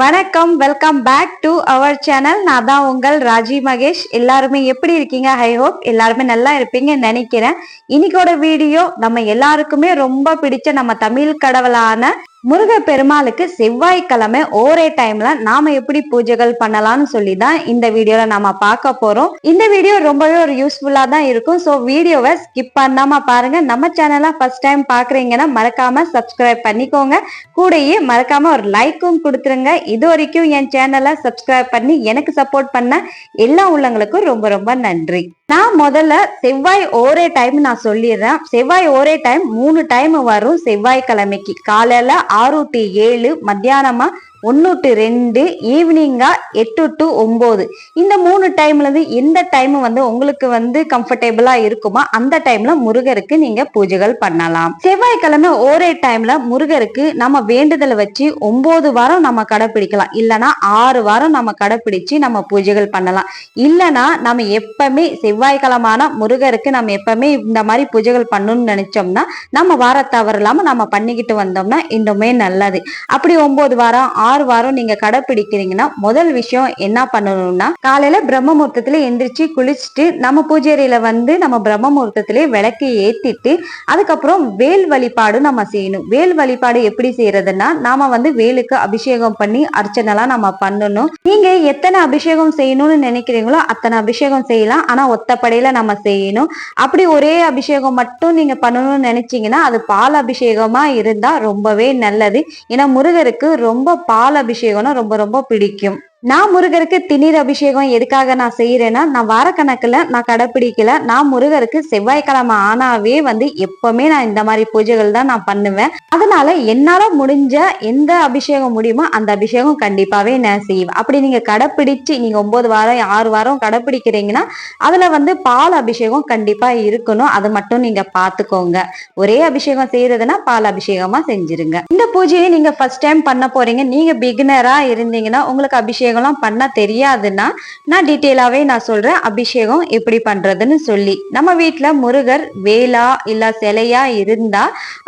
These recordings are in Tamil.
வணக்கம் welcome back to our channel நான் தான் உங்கள் ராஜி மகேஷ். எல்லாருமே எப்படி இருக்கீங்க? ஐ ஹோப் எல்லாருமே நல்லா இருப்பீங்கன்னு நினைக்கிறேன். இன்னைக்கோட வீடியோ நம்ம எல்லாருக்குமே ரொம்ப பிடிச்ச நம்ம தமிழ் கடவுளான முருக பெருமாளுக்கு செவ்வாய்க்கிழமை ஒரே டைம்ல நாம எப்படி பூஜைகள் பண்ணலாம்னு சொல்லி தான் இந்த வீடியோல நாம பார்க்க போறோம். இந்த வீடியோ ரொம்பவே ஒரு யூஸ்ஃபுல்லா தான் இருக்கும். ஸோ வீடியோவை ஸ்கிப் பண்ணாம பாருங்க. நம்ம சேனலை ஃபர்ஸ்ட் டைம் பாக்குறீங்கன்னா மறக்காம சப்ஸ்கிரைப் பண்ணிக்கோங்க. கூடயே மறக்காம ஒரு லைக்கும் கொடுத்துருங்க. இது வரைக்கும் என் சேனலை சப்ஸ்கிரைப் பண்ணி எனக்கு சப்போர்ட் பண்ண எல்லா உள்ளங்களுக்கும் ரொம்ப ரொம்ப நன்றி. நான் முதல்ல செவ்வாய் ஒரே டைம் நான் சொல்லிடுறேன். செவ்வாய் ஒரே டைம் மூணு டைம் வரும் செவ்வாய்க்கிழமைக்கு. காலையில ஆறு டு ஏழு மத்தியானமா ஒன்று டு ரெண்டு ஈவினிங்கா எட்டு டு ஒம்பது. இந்த மூணு டைம்லேருந்து எந்த டைம் வந்து உங்களுக்கு வந்து கம்ஃபர்டபுளாக இருக்குமோ அந்த டைமில் முருகருக்கு நீங்கள் பூஜைகள் பண்ணலாம். செவ்வாய்க்கிழமை ஒரே டைமில் முருகருக்கு நம்ம வேண்டுதலை வச்சு ஒம்பது வாரம் நம்ம கடைப்பிடிக்கலாம். இல்லைன்னா ஆறு வாரம் நம்ம கடைப்பிடிச்சு நம்ம பூஜைகள் பண்ணலாம். இல்லைன்னா நம்ம எப்பவுமே செவ்வாய்க்கிழமான முருகருக்கு நம்ம எப்பவுமே இந்த மாதிரி பூஜைகள் பண்ணணும்னு நினைச்சோம்னா நம்ம வார இல்லாமல் நம்ம பண்ணிக்கிட்டு வந்தோம்னா இன்னுமே நல்லது. அப்படி ஒம்பது வாரம் ஆறு வாரம் நீங்க கடைப்பிடிக்கிறீங்கன்னா முதல் விஷயம் என்ன பண்ணணும்னா காலையில பிரம்ம முகூர்த்தத்துல எந்திரிச்சு குளிச்சுட்டு நம்ம பூஜை வந்து நம்ம பிரம்ம முகூர்த்தத்திலே விளக்கு ஏத்திட்டு அதுக்கப்புறம் வேல் வழிபாடு நம்ம செய்யணும். வேல் வழிபாடு எப்படி செய்யறதுன்னா நாம வந்து வேலுக்கு அபிஷேகம் பண்ணி அர்ச்சனைலாம் நம்ம பண்ணணும். நீங்க எத்தனை அபிஷேகம் செய்யணும்னு நினைக்கிறீங்களோ அத்தனை அபிஷேகம் செய்யலாம். ஆனா ஒத்தப்படையில நம்ம செய்யணும். அப்படி ஒரே அபிஷேகம் மட்டும் நீங்க பண்ணணும்னு நினைச்சீங்கன்னா அது பால் அபிஷேகமா இருந்தா ரொம்பவே நல்லது. ஏன்னா முருகருக்கு ரொம்ப பால் அபிஷேகம்னா ரொம்ப ரொம்ப பிடிக்கும். நான் முருகருக்கு திணீர் அபிஷேகம் எதுக்காக நான் செய்யறேன்னா நான் வாரக்கணக்கில் நான் கடைப்பிடிக்கல. நான் முருகருக்கு செவ்வாய்க்கிழமை ஆனாவே வந்து எப்பவுமே நான் இந்த மாதிரி பூஜைகள் தான் நான் பண்ணுவேன். அதனால என்னால முடிஞ்ச எந்த அபிஷேகம் முடியுமோ அந்த அபிஷேகம் கண்டிப்பாவே நான் செய்வேன். அப்படி நீங்க கடைப்பிடிச்சு நீங்க ஒன்பது வாரம் ஆறு வாரம் கடைப்பிடிக்கிறீங்கன்னா அதுல வந்து பால் அபிஷேகம் கண்டிப்பா இருக்கணும். அதை மட்டும் நீங்க பாத்துக்கோங்க. ஒரே அபிஷேகம் செய்யறதுன்னா பால் அபிஷேகமா செஞ்சிருங்க. இந்த பூஜையை நீங்க ஃபர்ஸ்ட் டைம் பண்ண போறீங்க. நீங்க பிகினரா இருந்தீங்கன்னா உங்களுக்கு அபிஷேகம் அபிஷேகம்லாம் பண்ண தெரியாதுன்னா நான் டீட்டெயிலாகவே நான் சொல்றேன். அபிஷேகம் எப்படி பண்ணுறதுன்னு சொல்லி. நம்ம வீட்டில் முருகர் வேலா இல்ல சிலையா இருந்தா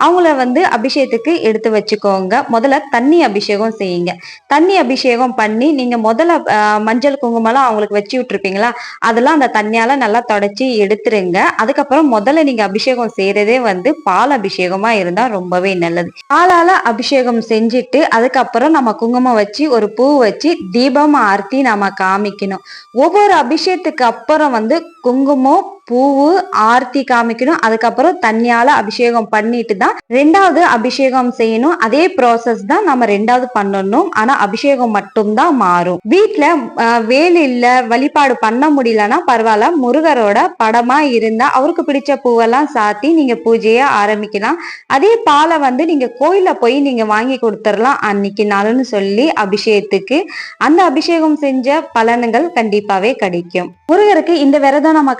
அவங்கள வந்து அபிஷேகத்துக்கு எடுத்து வச்சுக்கோங்க. முதல்ல தண்ணி அபிஷேகம் செய்யுங்க. தண்ணி அபிஷேகம் பண்ணி நீங்க முதல்ல மஞ்சள் குங்குமம்லாம் அவங்களுக்கு வச்சு விட்டுருப்பீங்களா? அதெல்லாம் அந்த தண்ணியால நல்லா தொடச்சி எடுத்துருங்க. அதுக்கப்புறம் முதல்ல நீங்க அபிஷேகம் செய்யறதே வந்து பால் அபிஷேகமா இருந்தா ரொம்பவே நல்லது. பாலால அபிஷேகம் செஞ்சுட்டு அதுக்கப்புறம் நம்ம குங்குமம் வச்சு ஒரு பூ வச்சு தீபம் ஆர்த்தி நாம காமிக்கணும். ஒவ்வொரு அபிஷேகத்துக்கு அப்புறம் வந்து குங்குமம் பூவு ஆர்த்தி காமிக்கணும். அதுக்கப்புறம் தண்ணியால அபிஷேகம் பண்ணிட்டு தான் ரெண்டாவது அபிஷேகம் செய்யணும். அதே ப்ராசஸ் தான் நம்ம ரெண்டாவது பண்ணணும். ஆனா அபிஷேகம் மட்டும்தான் மாறும். வீட்டுல வேலு இல்ல வழிபாடு பண்ண முடியலன்னா பரவாயில்ல. முருகரோட படமா இருந்தா அவருக்கு பிடிச்ச பூவெல்லாம் சாத்தி நீங்க பூஜைய ஆரம்பிக்கலாம். அதே பாலை வந்து நீங்க கோயில போய் நீங்க வாங்கி கொடுத்துடலாம் அன்னைக்கு நாளுன்னு சொல்லி அபிஷேகத்துக்கு. அந்த அபிஷேகம் செஞ்ச பலன்கள் கண்டிப்பாவே கிடைக்கும். முருகருக்கு இந்த விரதம் நம்ம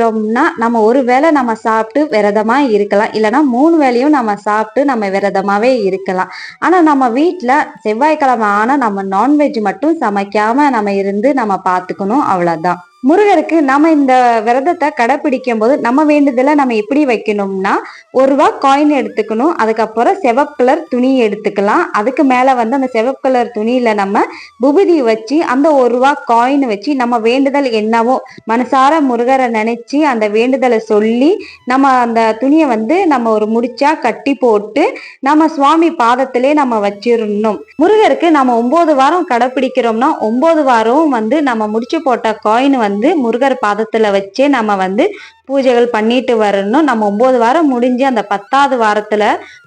செய்கிறோம்னா நம்ம ஒரு வேளை நம்ம சாப்பிட்டு விரதமாக இருக்கலாம். இல்லைன்னா மூணு வேளையும் நம்ம சாப்பிட்டு நம்ம விரதமாகவே இருக்கலாம். ஆனால் நம்ம வீட்டில் செவ்வாய்க்கிழமை ஆனால் நம்ம நான்வெஜ் மட்டும் சமைக்காமல் நம்ம இருந்து நம்ம பார்த்துக்கணும். அவ்வளோதான் முருகருக்கு நம்ம இந்த விரதத்தை கடைப்பிடிக்கும் போது நம்ம வேண்டுதலை நம்ம எப்படி வைக்கணும்னா ஒரு ரூபா காயின் எடுத்துக்கணும் அதுக்கப்புறம் செவப்பு கலர் துணி எடுத்துக்கலாம். அதுக்கு மேலே வந்து அந்த செவப்பு கலர் துணியில நம்ம புபுதி வச்சு அந்த ஒரு ரூபா காயின் வச்சு நம்ம வேண்டுதல் என்னவோ மனசார முருகரை நினைச்சு அந்த வேண்டுதலை சொல்லி நம்ம அந்த துணியை வந்து நம்ம ஒரு முடிச்சா கட்டி போட்டு நம்ம சுவாமி பாதத்திலே நம்ம வச்சிடணும். முருகருக்கு நம்ம ஒன்பது வாரம் கடைப்பிடிக்கிறோம்னா ஒன்பது வாரம் வந்து நம்ம முடிச்சு போட்ட காயின் வந்து வந்து முருகர் பாதத்துல வச்சே நம்ம வந்து பூஜைகள் பண்ணிட்டு வரணும். நம்ம ஒம்பது வாரம் முடிஞ்சு அந்த பத்தாவது வாரத்துல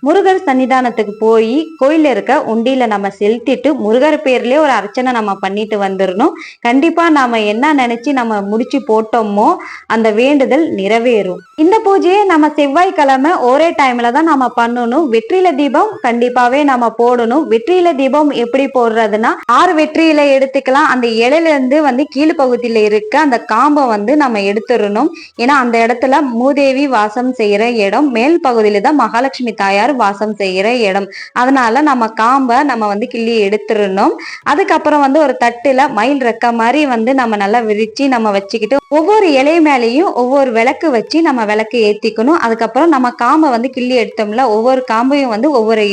முருகர் சன்னிதானத்துக்கு போய் கோயில்ல இருக்க உண்டியில நம்ம செலுத்திட்டு முருகர் பேர்லயே ஒரு அர்ச்சனை நம்ம பண்ணிட்டு வந்துடணும் கண்டிப்பா நாம என்ன நினைச்சு நம்ம முடிச்சு போட்டோமோ அந்த வேண்டுதல் நிறைவேறும். இந்த பூஜையை நம்ம செவ்வாய்க்கிழமை ஒரே டைம்ல தான் நம்ம பண்ணணும். வெற்றில தீபம் கண்டிப்பாவே நம்ம போடணும். வெற்றில தீபம் எப்படி போடுறதுன்னா ஆறு வெற்றியில எடுத்துக்கலாம். அந்த இலையில இருந்து வந்து கீழ் பகுதியில இருக்க அந்த காம்பை வந்து நம்ம எடுத்துடணும் ஏன்னா அந்த அந்த இடத்துல மூதேவி வாசம் செய்யற இடம் மேல் பகுதியில தான் மகாலட்சுமி தாயார் வாசம் செய்யற இடம். அதனால நம்ம காம்பை நம்ம வந்து கிள்ளி எடுத்துடணும். அதுக்கப்புறம் வந்து ஒரு தட்டுல மயில் ரெக்க மாதிரி வந்து நம்ம நல்லா விரிச்சு நம்ம வச்சுக்கிட்டு ஒவ்வொரு இலை மேலேயும் ஒவ்வொரு விளக்கு வச்சு நம்ம விளக்கு ஏத்திக்கணும். அதுக்கப்புறம் நம்ம காம்பை வந்து கிள்ளி எடுத்தோம்ல ஒவ்வொரு காம்பையும் வந்து ஒவ்வொரு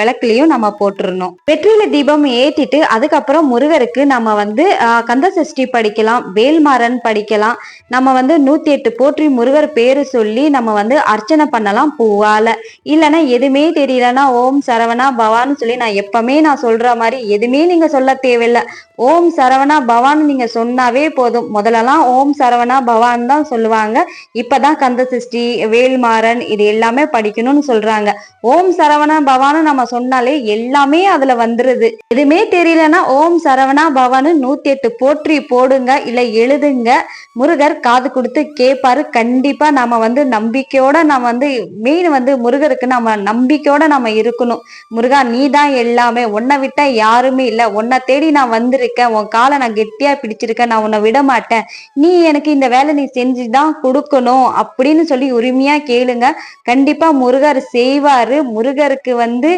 விளக்குலயும் நம்ம போட்டுருணும் வெற்றில தீபம் ஏத்திட்டு அதுக்கப்புறம் முருகருக்கு நம்ம வந்து கந்த சஷ்டி படிக்கலாம் வேல்மாறன் படிக்கலாம். நம்ம வந்து நூத்தி எட்டு போற்றி முருகர் பேரு சொல்லி நம்ம வந்து அர்ச்சனை பண்ணலாம் பூவால. இல்லைன்னா எதுவுமே தெரியலன்னா ஓம் சரவணா பவான்னு சொல்லி நான் எப்பவுமே நான் சொல்ற மாதிரி எதுவுமே நீங்க சொல்ல தேவையில்ல. ஓம் சரவணா பவான்னு நீங்க சொன்னாவே போதும். முதல்லலாம் ஓம் சரவணா பவான் தான் சொல்லுவாங்க. இப்பதான் கந்த சிருஷ்டி வேல்மாறன் இது எல்லாமே படிக்கணும்னு சொல்றாங்க. ஓம் சரவணா பவானு நம்ம சொன்னாலே எல்லாமே அதுல வந்துருது. எதுவுமே தெரியலன்னா ஓம் சரவணா பவானு நூத்தி எட்டு போற்றி போடுங்க இல்ல எழுதுங்க. முருகர் காது கொடுத்து கேட்பாரு கண்டிப்பா நம்ம வந்து நம்பிக்கையோட நம்ம வந்து மெயின் வந்து முருகருக்கு நம்ம நம்பிக்கையோட நம்ம இருக்கணும். முருகா நீ தான் எல்லாமே. உன்னை விட்டா யாருமே இல்ல. உன்னை தேடி நான் வந்திருக்கேன். உன் காலை நான் கெட்டியா பிடிச்சிருக்கேன். நான் உன்னை விட மாட்டேன். நீ எனக்கு இந்த வேலை நீ செஞ்சுதான் கொடுக்கணும் அப்படின்னு சொல்லி உரிமையா கேளுங்க. கண்டிப்பா முருகர் செய்வாரு. முருகருக்கு வந்து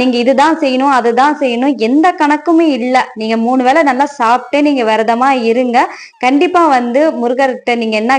நீங்க இதுதான் செய்யணும் அதுதான் செய்யணும். எந்த கணக்குமே இல்ல. நீங்க மூணு வேளை நல்லா சாப்பிட்டு நீங்க விரதமா இருங்க. கண்டிப்பா வந்து முருகர்கிட்ட நீங்க என்ன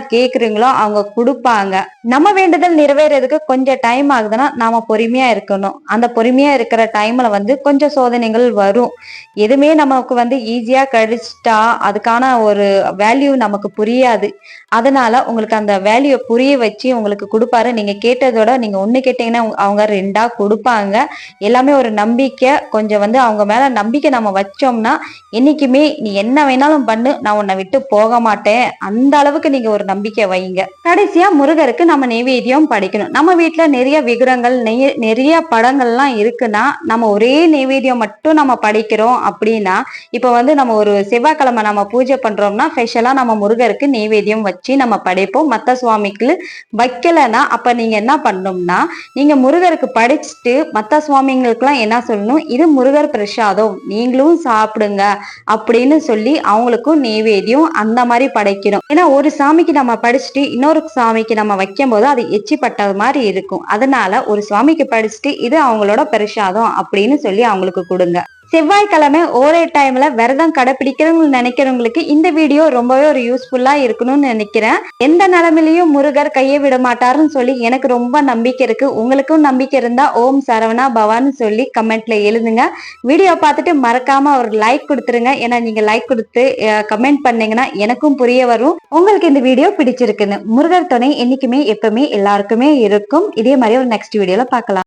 கேக்குறீங்களோ அவங்க கொடுப்பாங்க. நம்ம வேண்டுதல் நிறைவேறதுக்கு கொஞ்சம் டைம் ஆகுதுன்னா நாம பொறுமையா இருக்கணும். அந்த பொறுமையா இருக்கிற டைம்ல வந்து கொஞ்சம் சோதனைகள் வரும். எதுவுமே நமக்கு வந்து ஈஸியா கிடைச்சிட்டா அதுக்கான ஒரு வேல்யூ நமக்கு புரியாது. அதனால உங்களுக்கு அந்த வேல்யூ புரிய வச்சு உங்களுக்கு கொடுப்பாரு. நீங்க கேட்டதோட நீங்க ஒண்ணு கேட்டீங்கன்னா அவங்க- அவங்க ரெண்டா கொடுப்பாங்க. எல்லாமே ஒரு நம்பிக்கை. கொஞ்சம் வந்து அவங்க மேல நம்பிக்கை நம்ம வச்சோம்னா என்னைக்குமே நீ என்ன வேணாலும் பண்ணு. நான் உன்னை விட்டு போக மாட்டேன். அந்த அளவுக்கு நீங்க ஒரு நம்பிக்கை வைங்க கடைசியா முருகருக்கு நம்ம நெய்வேத்தியம் படைக்கணும். நம்ம வீட்டுல நிறைய விக்கிரங்கள் நெய் நிறைய படங்கள்லாம் இருக்குன்னா நம்ம ஒரே நெய்வேத்தியம் மட்டும் நம்ம படைக்கிறோம் அப்படின்னா இப்ப வந்து நம்ம ஒரு செவ்வாய்க்கிழமை நம்ம பூஜை பண்றோம்னா ஸ்பெஷலா நம்ம முருகருக்கு நெய்வேத்தியம் வச்சு நம்ம படைப்போம். மத்த சுவாமிக்கு வைக்கலைன்னா அப்ப நீங்க என்ன பண்ணணும்னா நீங்க முருகருக்கு படிச்சுட்டு மத்த சுவாமிங்களுக்குலாம் என்ன சொல்லணும்? இது முருகர் பிரசாதம். நீங்களும் சாப்பிடுங்க அப்படின்னு சொல்லி அவங்களுக்கும் நெய்வேத்தியம் அந்த மாதிரி படைக்கணும் ஏன்னா ஒரு சாமிக்கு நம்ம படிச்சுட்டு இன்னொரு சாமிக்கு நம்ம வைக்கும் போது அது எச்சி பட்டது மாதிரி இருக்கும். அதனால ஒரு சுவாமிக்கு படிச்சுட்டு இது அவங்களோட பிரசாதம் அப்படின்னு சொல்லி அவங்களுக்கு கொடுங்க. செவ்வாய்க்கிழமை ஒரே டைம்ல விரதம் கடைபிடிக்கிறவங்க நினைக்கிறவங்களுக்கு இந்த வீடியோ ரொம்பவே ஒரு யூஸ்ஃபுல்லா இருக்கணும்னு நினைக்கிறேன். எந்த நிலைமையிலயும் முருகர் கையை விட மாட்டாருன்னு சொல்லி எனக்கு ரொம்ப நம்பிக்கை இருக்கு. உங்களுக்கும் நம்பிக்கை இருந்தா ஓம் சரவணா பவான்னு சொல்லி கமெண்ட்ல எழுதுங்க. வீடியோ பார்த்துட்டு மறக்காம ஒரு லைக் கொடுத்துருங்க. ஏன்னா நீங்க லைக் கொடுத்து கமெண்ட் பண்ணீங்கன்னா எனக்கும் புரிய வரும். உங்களுக்கு இந்த வீடியோ பிடிச்சிருக்குன்னு. முருகர் துணை என்னைக்குமே எப்பவுமே எல்லாருக்குமே இருக்கும். இதே மாதிரி ஒரு நெக்ஸ்ட் வீடியோல பார்க்கலாம்.